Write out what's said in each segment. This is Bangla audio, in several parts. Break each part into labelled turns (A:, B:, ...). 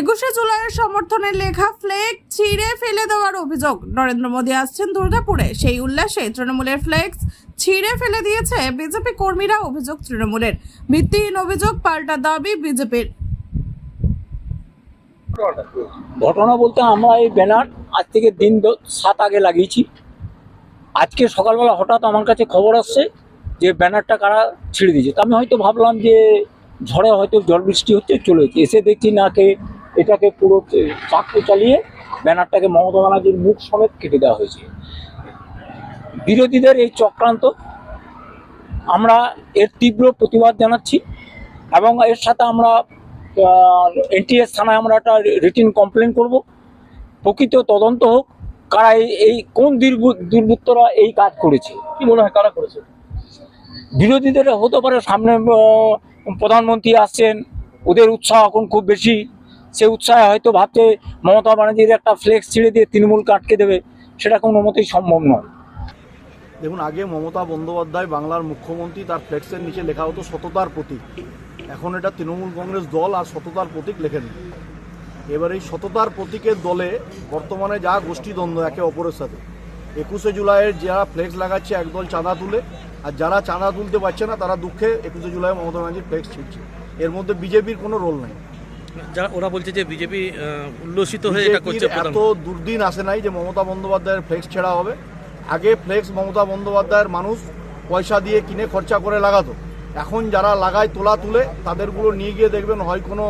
A: একুশে জুলাইয়ের সমর্থনে লেখা ফ্লেক ছিঁড়ে ফেলে দেওয়ার অভিযোগ। নরেন্দ্র মোদী আসছেন দুর্গাপুরে। সেই উল্লাসে তৃণমূলের ফ্লেক্স ছিঁড়ে ফেলে দিয়েছে বিজেপি কর্মীরা অভিযোগ তৃণমূলের। ভিত্তিহীন অভিযোগ পাল্টা দাবি বিজেপির।
B: ঘটনা বলতে আমরা এই ব্যানার আজ থেকে দিন সাত আগে লাগিয়েছি। আজকে সকালবেলা হঠাৎ আমার কাছে খবর আসছে যে ব্যানারটা কারা ছিঁড়ে দিয়েছে। তা আমি হয়তো ভাবলাম যে ঝড়ে হয়তো জল বৃষ্টি হচ্ছে চলেছে এসে দেখছি নাকে এটাকে পুরো চে- চাকু চালিয়ে ব্যানারটাকে মমতা ব্যানার্জির মুখ সমেত কেটে দেওয়া হয়েছে। বিরোধীদের এই চক্রান্ত, আমরা এর তীব্র প্রতিবাদ জানাচ্ছি এবং এর সাথে আমরা এনটিএস থানায় আমরা একটা রিটিন কমপ্লেন করব। প্রকৃত তদন্ত হোক, কারা এই- কোন দুর্বৃত্তরা এই কাজ করেছে?
C: কি মনে হয় কারা করেছে?
B: বিরোধীদের হতে পারে সামনে প্রধানমন্ত্রী আসছেন, ওদের উৎসাহ এখন খুব বেশি। সে উৎসাহে হয়তো ভাবছে মমতা ব্যানার্জির একটা ফ্লেক্স ছিঁড়ে দিয়ে তৃণমূলকে আটকে দেবে, সেটা কোনো মতেই সম্ভব নয়।
C: দেখুন আগে মমতা বন্দ্যোপাধ্যায় বাংলার মুখ্যমন্ত্রী তার ফ্লেক্সের নিচে লেখা হতো সততার প্রতীক। এখন এটা তৃণমূল কংগ্রেস দল আর সততার প্রতীক লেখেন। এবার এই সততার প্রতীকের দলে বর্তমানে যা গোষ্ঠীদ্বন্দ্ব একে অপরের সাথে। একুশে জুলাইয়ের যারা ফ্লেক্স লাগাচ্ছে একদল চাঁদা তুলে আর যারা চাঁদা তুলতে পারছে না তারা দুঃখে একুশে জুলাই মমতা ব্যানার্জির ফ্লেক্স ছিঁড়ছে। এর মধ্যে বিজেপির কোনো রোল নেই।
D: যারা ওরা বলছে যে বিজেপি উল্লসিত হয়ে এটা করছে
C: এত দুর্দিন আসে নাই যে মমতা বন্দ্যোপাধ্যায়ের ফ্লেক্স ছেড়া হবে। আগে ফ্লেক্স মমতা বন্দ্যোপাধ্যায়ের মানুষ পয়সা দিয়ে কিনে খরচা করে লাগাতো। এখন যারা লাগায় তোলা তুলে, তাদেরগুলো নিয়ে গিয়ে দেখবেন হয় কোনো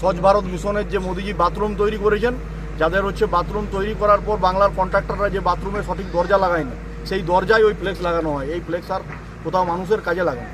C: স্বচ্ছ ভারত মিশনের যে মোদিজি বাথরুম তৈরি করেছেন, যাদের হচ্ছে বাথরুম তৈরি করার পর বাংলার কন্ট্রাক্টররা যে বাথরুমে সঠিক দরজা লাগায়নি, সেই দরজায় ওই ফ্লেক্স লাগানো হয়। এই ফ্লেক্স আর কোথাও মানুষের কাজে লাগে না।